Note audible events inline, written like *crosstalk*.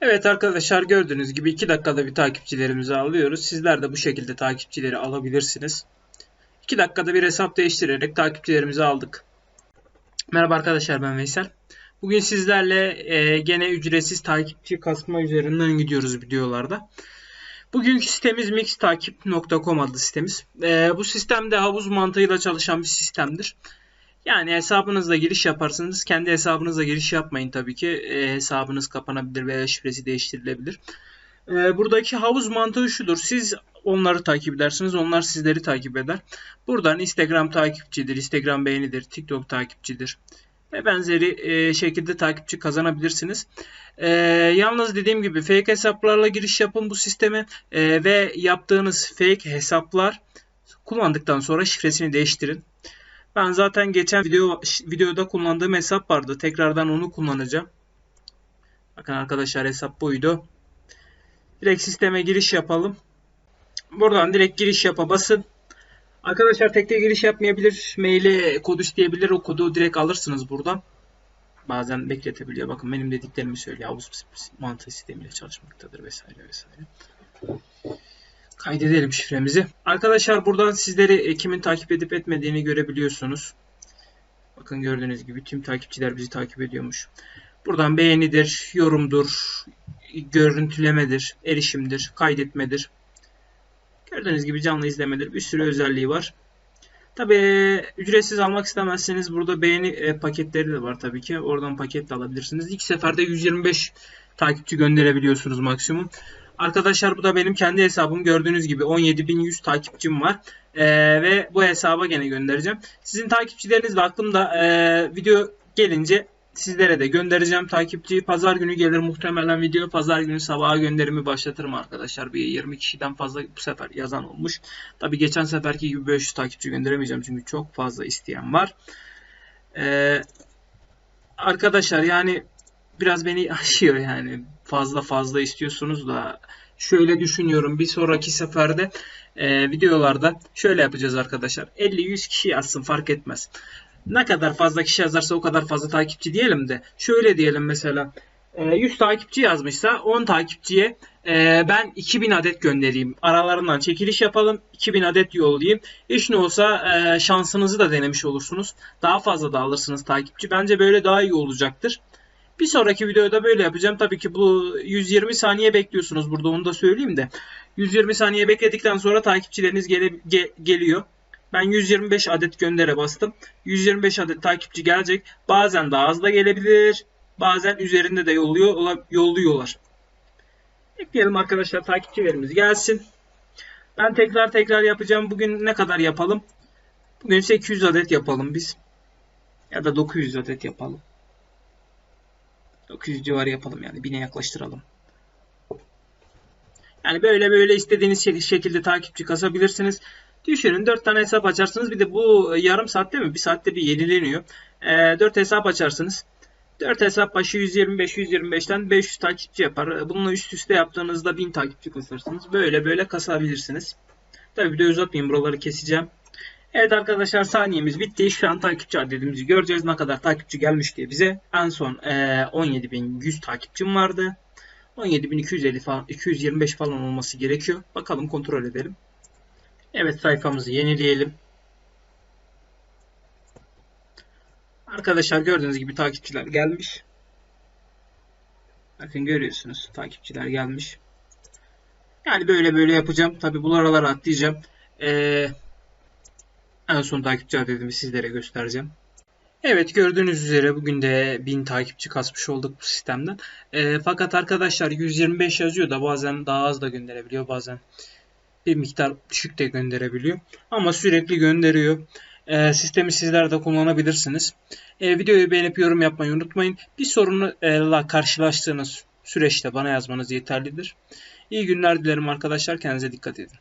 Evet arkadaşlar gördüğünüz gibi 2 dakikada bir takipçilerimizi alıyoruz. Sizler de bu şekilde takipçileri alabilirsiniz. 2 dakikada bir hesap değiştirerek takipçilerimizi aldık. Merhaba arkadaşlar ben Veysel. Bugün sizlerle e, gene ücretsiz takipçi kasma üzerinden gidiyoruz videolarda. Bugünkü sitemiz mixtakip.com adlı sitemiz. E, bu sistemde havuz mantığıyla çalışan bir sistemdir. Yani hesabınızla giriş yaparsınız. Kendi hesabınızla giriş yapmayın tabii ki. E, hesabınız kapanabilir veya şifresi değiştirilebilir. E, buradaki havuz mantığı şudur. Siz onları takip edersiniz. Onlar sizleri takip eder. Buradan Instagram takipçidir, Instagram beğenidir, TikTok takipçidir ve benzeri e, şekilde takipçi kazanabilirsiniz. E, yalnız dediğim gibi fake hesaplarla giriş yapın bu sisteme e, ve yaptığınız fake hesaplar kullandıktan sonra şifresini değiştirin. Ben zaten geçen video videoda kullandığım hesap vardı. Tekrardan onu kullanacağım. Bakın arkadaşlar hesap buydu. Direkt sisteme giriş yapalım. Buradan direkt giriş yapa basın. Arkadaşlar tekte giriş yapmayabilir. Maile kod isteyebilir. O kodu direkt alırsınız buradan. Bazen bekletebiliyor. Bakın benim dediklerimi söylüyor. Havuz mantığı sistemiyle çalışmaktadır vesaire vesaire. Kaydedelim şifremizi. Arkadaşlar buradan sizleri kimin takip edip etmediğini görebiliyorsunuz. Bakın gördüğünüz gibi tüm takipçiler bizi takip ediyormuş. Buradan beğenidir, yorumdur, görüntülemedir, erişimdir, kaydetmedir. Gördüğünüz gibi canlı izlemedir. Bir sürü özelliği var. Tabi ücretsiz almak istemezseniz burada beğeni e, paketleri de var tabii ki. Oradan paket de alabilirsiniz. İlk seferde 125 takipçi gönderebiliyorsunuz maksimum. Arkadaşlar bu da benim kendi hesabım. Gördüğünüz gibi 17.100 takipçim var. Ee, ve bu hesaba gene göndereceğim. Sizin takipçilerinizle aklımda e, video gelince sizlere de göndereceğim takipçi. Pazar günü gelir muhtemelen video. Pazar günü sabaha gönderimi başlatırım arkadaşlar. Bir 20 kişiden fazla bu sefer yazan olmuş. Tabi geçen seferki gibi 500 takipçi gönderemeyeceğim. Çünkü çok fazla isteyen var. Ee, arkadaşlar yani biraz beni *laughs* aşıyor yani. Fazla fazla istiyorsunuz da şöyle düşünüyorum. Bir sonraki seferde e, videolarda şöyle yapacağız arkadaşlar. 50-100 kişi yazsın fark etmez ne kadar fazla kişi yazarsa o kadar fazla takipçi diyelim de şöyle diyelim mesela 100 e, takipçi yazmışsa 10 takipçiye e, ben 2000 adet göndereyim. Aralarından çekiliş yapalım. 2000 adet yollayayım. Hiç ne olsa e, şansınızı da denemiş olursunuz. Daha fazla da alırsınız takipçi. Bence böyle daha iyi olacaktır. Bir sonraki videoda böyle yapacağım. Tabii ki bu 120 saniye bekliyorsunuz burada onu da söyleyeyim de. 120 saniye bekledikten sonra takipçileriniz gele, ge, geliyor. Ben 125 adet göndere bastım. 125 adet takipçi gelecek. Bazen daha az da gelebilir. Bazen üzerinde de yolluyor, yolluyorlar. Bekleyelim arkadaşlar takipçilerimiz gelsin. Ben tekrar tekrar yapacağım. Bugün ne kadar yapalım? Bugün 800 adet yapalım biz. Ya da 900 adet yapalım. 900 civarı yapalım yani. 1000'e yaklaştıralım. Yani böyle böyle istediğiniz şekilde takipçi kasabilirsiniz. Düşünün 4 tane hesap açarsınız. Bir de bu yarım saatte mi? Bir saatte bir yenileniyor. E, 4 hesap açarsınız. 4 hesap başı 125 125'ten 500 takipçi yapar. Bununla üst üste yaptığınızda 1000 takipçi kasarsınız. Böyle böyle kasabilirsiniz. Tabii bir de uzatmayayım buraları keseceğim. Evet arkadaşlar saniyemiz bitti. Şu an takipçi adedimizi göreceğiz. Ne kadar takipçi gelmiş diye bize. En son e, 17.100 takipçim vardı. 17.250 falan 225 falan olması gerekiyor. Bakalım kontrol edelim. Evet sayfamızı yenileyelim. Arkadaşlar gördüğünüz gibi takipçiler gelmiş. Bakın görüyorsunuz takipçiler gelmiş. Yani böyle böyle yapacağım. Tabi bu aralara atlayacağım. Ee, en son takipçi adedimi sizlere göstereceğim. Evet gördüğünüz üzere bugün de 1000 takipçi kasmış olduk bu sistemden. E, fakat arkadaşlar 125 yazıyor da bazen daha az da gönderebiliyor bazen bir miktar düşük de gönderebiliyor. Ama sürekli gönderiyor. E, sistemi sizler de kullanabilirsiniz. E, videoyu beğenip yorum yapmayı unutmayın. Bir sorunla karşılaştığınız süreçte bana yazmanız yeterlidir. İyi günler dilerim arkadaşlar. Kendinize dikkat edin.